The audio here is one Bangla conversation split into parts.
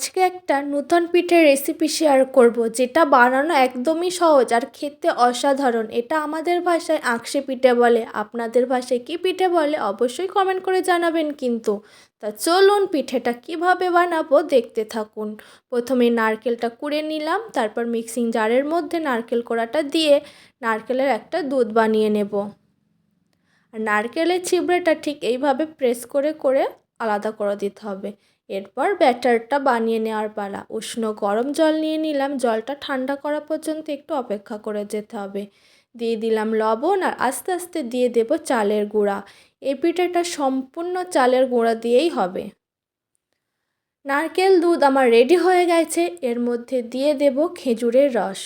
আজকে একটা নূতন পিঠের রেসিপি শেয়ার করব, যেটা বানানো একদমই সহজ আর খেতে অসাধারণ। এটা আমাদের ভাষায় আঁকশে পিঠে বলে। আপনাদের ভাষায় কী পিঠে বলে অবশ্যই কমেন্ট করে জানাবেন কিন্তু। তা চলুন পিঠেটা কীভাবে বানাবো দেখতে থাকুন। প্রথমে নারকেলটা কুড়ে নিলাম, তারপর মিক্সিং জারের মধ্যে নারকেল কোড়াটা দিয়ে নারকেলের একটা দুধ বানিয়ে নেব। আর নারকেলের ছিবড়েটা ঠিক এইভাবে প্রেস করে করে আলাদা করে দিতে হবে। এরপর ব্যাটারটা বানিয়ে নেওয়ার পালা। উষ্ণ গরম জল নিয়ে নিলাম। জলটা ঠান্ডা করা পর্যন্ত একটু অপেক্ষা করে যেতে হবে। দিয়ে দিলাম লবণ আর আস্তে আস্তে দিয়ে দেব চালের গুঁড়া। এই পিঠাটা সম্পূর্ণ চালের গুঁড়া দিয়েই হবে। নারকেল দুধ আমার রেডি হয়ে গেছে। এর মধ্যে দিয়ে দেব খেজুরের রস।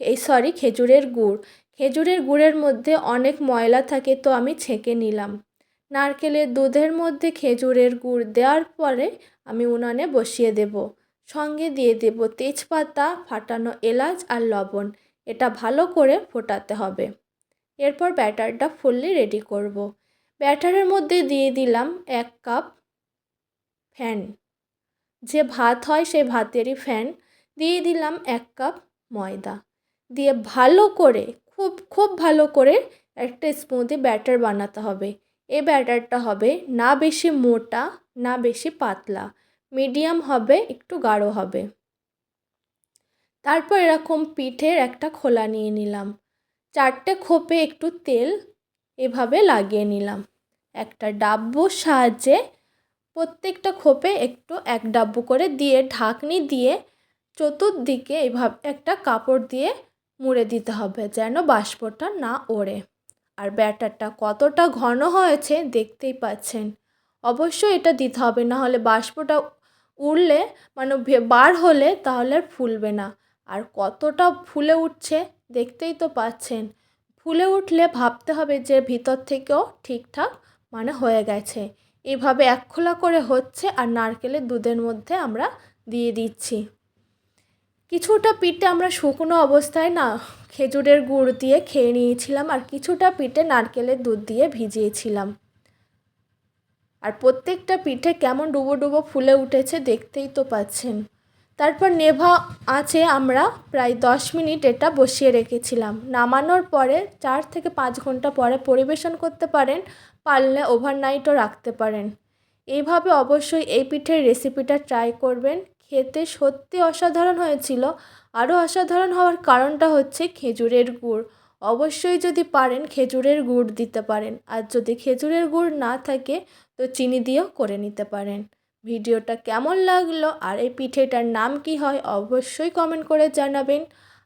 এই সরি, খেজুরের গুড়। খেজুরের গুড়ের মধ্যে অনেক ময়লা থাকে, তো আমি ছেঁকে নিলাম। নারকেলের দুধের মধ্যে খেজুরের গুড় দেওয়ার পরে আমি উনানে বসিয়ে দেব। সঙ্গে দিয়ে দেব তেজপাতা, ফাটানো এলাচ আর লবণ। এটা ভালো করে ফোটাতে হবে। এরপর ব্যাটারটা ফুললি রেডি করব। ব্যাটারের মধ্যে দিয়ে দিলাম এক কাপ ফ্যান। যে ভাত হয় সেই ভাতেরই ফ্যান। দিয়ে দিলাম এক কাপ ময়দা। দিয়ে ভালো করে, খুব খুব ভালো করে একটা স্মুদি ব্যাটার বানাতে হবে। এই ব্যাটারটা হবে না বেশি মোটা, না বেশি পাতলা। মিডিয়াম হবে, একটু গাঢ় হবে। তারপর এরকম পিঠের একটা খোলা নিয়ে নিলাম। চারটে খোপে একটু তেল এভাবে লাগিয়ে নিলাম। একটা ডাব্বুর সাহায্যে প্রত্যেকটা খোপে একটু এক ডাব্বু করে দিয়ে ঢাকনি দিয়ে চতুর্দিকে এভাবে একটা কাপড় দিয়ে মুড়ে দিতে হবে যেন বাষ্পটা না ওড়ে। আর ব্যাটারটা কতটা ঘন হয়েছে দেখতেই পাচ্ছেন। অবশ্যই এটা দিতে হবে না হলে বাষ্পটা উড়লে মানে বার হলে তাহলে আর ফুলবে না। আর কতটা ফুলে উঠছে দেখতেই তো পাচ্ছেন। ফুলে উঠলে ভাবতে হবে যে ভিতর থেকেও ঠিকঠাক মানে হয়ে গেছে। এভাবে এক খোলা করে হচ্ছে আর নারকেলের দুধের মধ্যে আমরা দিয়ে দিচ্ছি। কিছুটা পিঠে আমরা শুকনো অবস্থায় না, খেজুরের গুড় দিয়ে খেয়ে নিয়েছিলাম আর কিছুটা পিঠে নারকেলের দুধ দিয়ে ভিজিয়েছিলাম। আর প্রত্যেকটা পিঠে কেমন ডুবো ডুবো ফুলে উঠেছে দেখতেই তো পাচ্ছেন। তারপর নেভা আছে আমরা প্রায় দশ মিনিট এটা বসিয়ে রেখেছিলাম। নামানোর পরে চার থেকে পাঁচ ঘণ্টা পরে পরিবেশন করতে পারেন, পারলে ওভারনাইটও রাখতে পারেন। এইভাবে অবশ্যই এই পিঠের রেসিপিটা ট্রাই করবেন। খেতে সত্যি অসাধারণ হয়েছিল। আরও অসাধারণ হওয়ার কারণটা হচ্ছে খেজুরের গুড়। অবশ্যই যদি পারেন খেজুরের গুড় দিতে পারেন। আর যদি খেজুরের গুড় না থাকে, তো চিনি দিয়েও করে নিতে পারেন। ভিডিওটা কেমন লাগল আর এই পিঠেটার নাম কি হয় অবশ্যই কমেন্ট করে জানাবেন।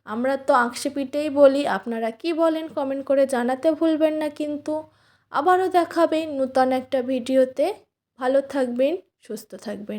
আমরা তো আঁকশি পিঠেই বলি, আপনারা কি বলেন কমেন্ট করে জানাতে ভুলবেন না কিন্তু। আবারও দেখাবেন নূতন একটা ভিডিওতে। ভালো থাকবেন, সুস্থ থাকবেন।